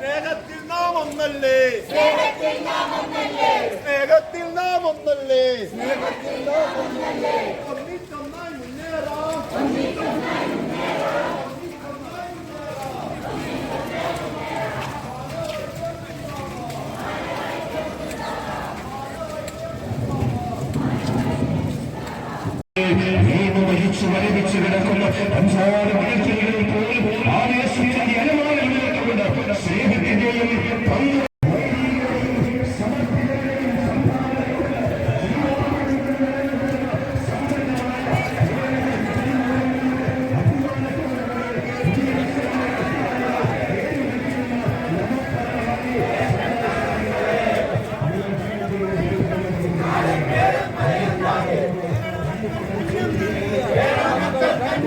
സ്നേഹത്തിൽ നാം ഒന്നല്ലേ സ്നേഹത്തിൽ നാം ഒന്നല്ലേ നിയമവഹിച്ച് വരവിച്ചു കിടക്കുന്ന. അഞ്ചാറ് മണിക്കൂറുകളിൽ പോലും ആവേശത്തിന്റെ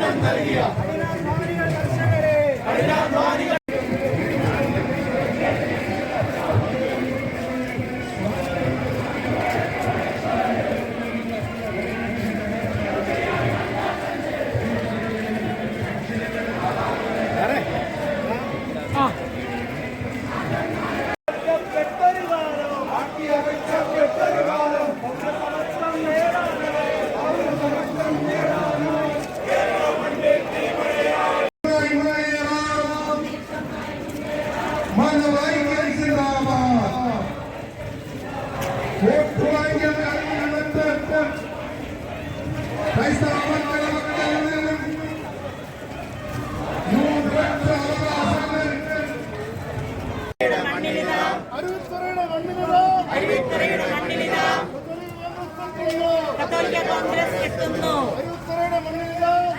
അരുവിത്തറയുടെ മണ്ണിലിതാ మన వైఖరి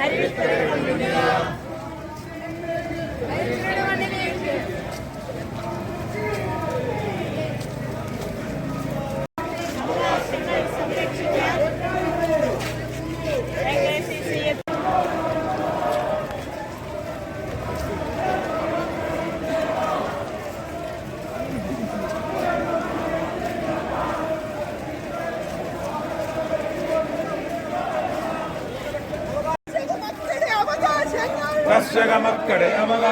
Thank you. ಕಶ್ಯಗ ಮಕ್ಕಳ ಯಮಗ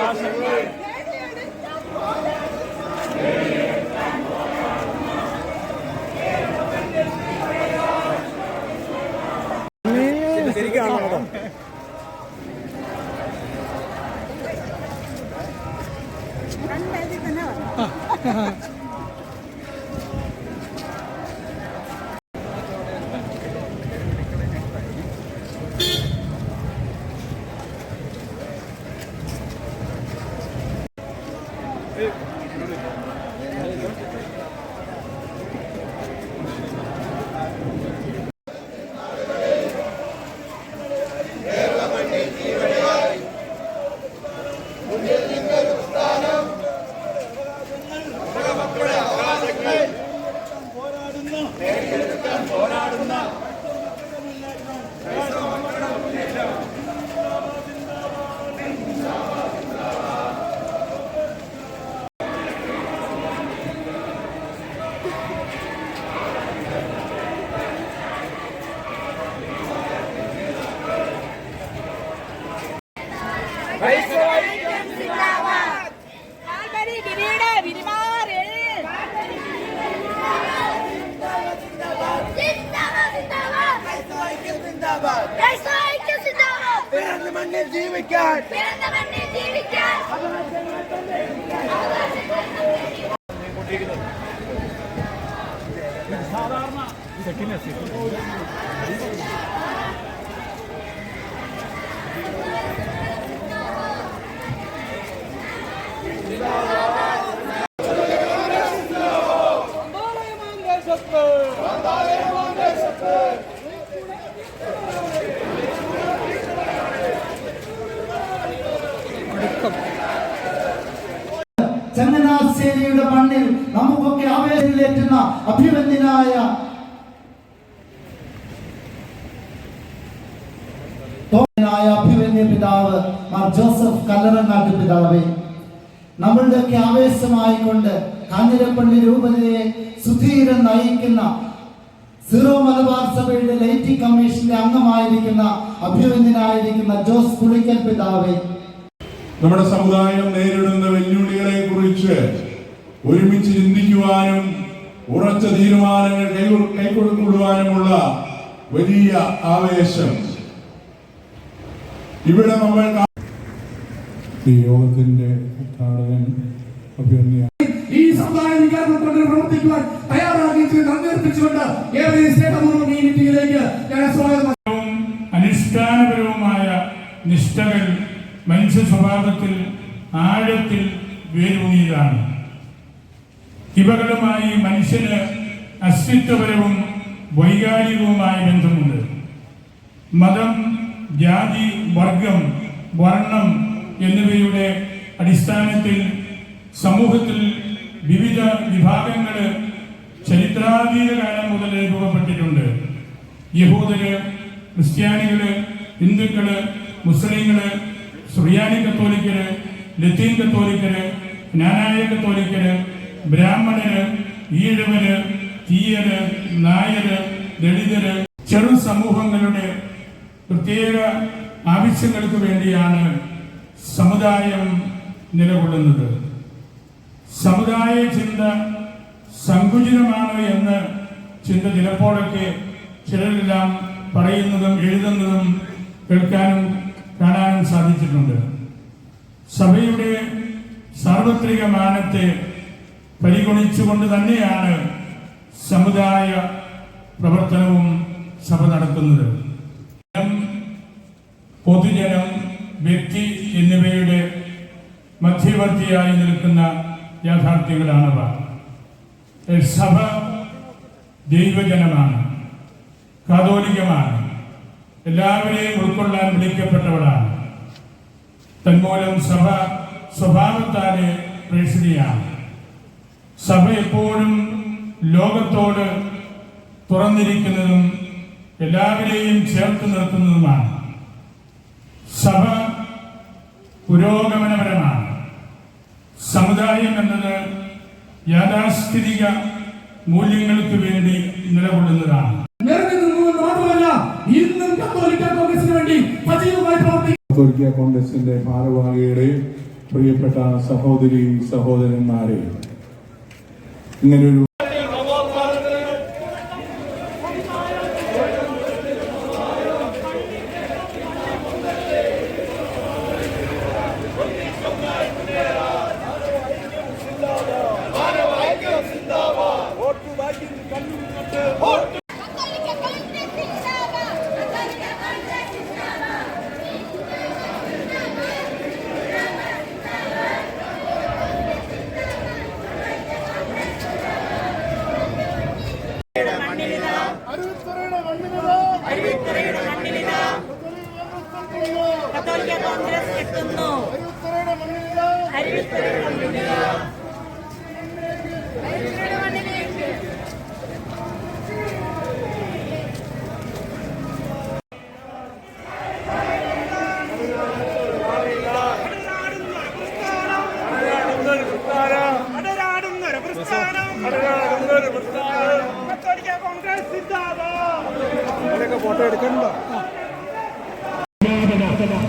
ജീവിക്കാൻ ജീവിക്കാൻ. ചങ്ങനാശ്ശേരിയുടെ മണ്ണിൽ നമുക്കൊക്കെ ആവേശത്തിലേറ്റുന്ന അഭിമന്യനായ അഭിമന്യ പിതാവ് മാർ ജോസഫ് കല്ലറങ്ങാട്ട് പിതാവേ. നമ്മളുടെയൊക്കെ ആവേശമായിക്കൊണ്ട് കാഞ്ഞിരപ്പള്ളി രൂപതയെ സുധീരം നയിക്കുന്ന സീറോ മലബാർ സഭയുടെ ലൈറ്റി കമ്മീഷന്റെ അംഗമായിരിക്കുന്ന അഭിമന്യനായിരിക്കുന്ന ജോസ് പുളിക്കൽ പിതാവേ. നമ്മുടെ സമുദായം നേരിടുന്ന വെല്ലുവിളികളെ കുറിച്ച് ഒരുമിച്ച് ചിന്തിക്കുവാനും ഉറച്ച തീരുമാനങ്ങൾ കൈകൊ- കൈക്കൊള്ളുവാനുമുള്ള വലിയ ആവേശം. ഇവിടെ നമ്മൾ കാ- ഈ യോഗത്തിന്റെ ഉദ്ഘാടകൻ ഈ സമുദായ വികാരങ്ങൾ കൊണ്ട് പ്രവർത്തിക്കുവാൻ തയ്യാറാക്കി നന്ദി അർപ്പിച്ചുകൊണ്ട് ഏവരെയും സ്നേഹപൂർവം ഈ മീറ്റിംഗിലേക്ക് ഞാൻ സ്വാഗതം. അനുഷ്ഠാനപരവുമായ നിഷ്ഠകൾ മനുഷ്യ സ്വഭാവത്തിൽ ആഴത്തിൽ വേരൂന്നിയതാണ്. ഇവകളുമായി മനുഷ്യന് അസ്തിത്വപരവും വൈകാരികവുമായ ബന്ധമുണ്ട്. മതം ജാതി വർഗം വർണം എന്നിവയുടെ അടിസ്ഥാനത്തിൽ സമൂഹത്തിൽ വിവിധ വിഭാഗങ്ങൾ ചരിത്രാതീത കാലം മുതൽ രൂപപ്പെട്ടിട്ടുണ്ട്. യഹൂദര് ക്രിസ്ത്യാനികൾ ഹിന്ദുക്കൾ മുസ്ലിങ്ങൾ സുറിയാനി കത്തോലിക്കര് ലത്തീൻ കത്തോലിക്കര് ജ്ഞാനായ കത്തോലിക്കര് ബ്രാഹ്മണര് ഈഴവര് തീയര് നായര് ദളിതര് ചെറു സമൂഹങ്ങളുടെ പ്രത്യേക ആവശ്യങ്ങൾക്ക് വേണ്ടിയാണ് സമുദായം നിലകൊള്ളുന്നത്. സമുദായ ചിന്ത സങ്കുചിതമാണ് എന്ന് ചിന്ത ചിലപ്പോഴൊക്കെ ചിലരെല്ലാം പറയുന്നതും എഴുതുന്നതും കേൾക്കാനും കാണാനും സാധിച്ചിട്ടുണ്ട്. സഭയുടെ സാർവത്രിക മാനത്തെ പരിഗണിച്ചുകൊണ്ട് തന്നെയാണ് സമുദായ പ്രവർത്തനവും സഭ നടത്തുന്നത്. ജനം, പൊതുജനം വ്യക്തി എന്നിവയുടെ മധ്യവർത്തിയായി നിൽക്കുന്ന യാഥാർത്ഥ്യങ്ങളാണവ. സഭ ദൈവജനമാണ് കാതോലികമാണ്. എല്ലാവരെയും ഉൾക്കൊള്ളാൻ വിളിക്കപ്പെട്ടവളാണ്. തന്മൂലം സഭ സ്വഭാവത്താലെ പ്രേക്ഷിതയാണ്. സഭ എപ്പോഴും ലോകത്തോട് തുറന്നിരിക്കുന്നതും എല്ലാവരെയും ചേർത്ത് നിർത്തുന്നതുമാണ്. സഭ പുരോഗമനപരമാണ്. സമുദായം എന്നത് യാഥാസ്ഥിതിക മൂല്യങ്ങൾക്ക് വേണ്ടി നിലകൊള്ളുന്നതാണ്. കത്തോലിക്ക കോൺഗ്രസിന്റെ ഭാരവാഹികളെ പ്രിയപ്പെട്ട സഹോദരി സഹോദരന്മാരെ ഇങ്ങനൊരു മണ്ണിലേക്ക്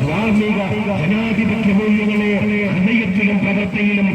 ധാർമ്മിക ജനാധിപത്യ മൂല്യങ്ങളെ ഹൃദയത്തിലും പ്രവർത്തിയിലും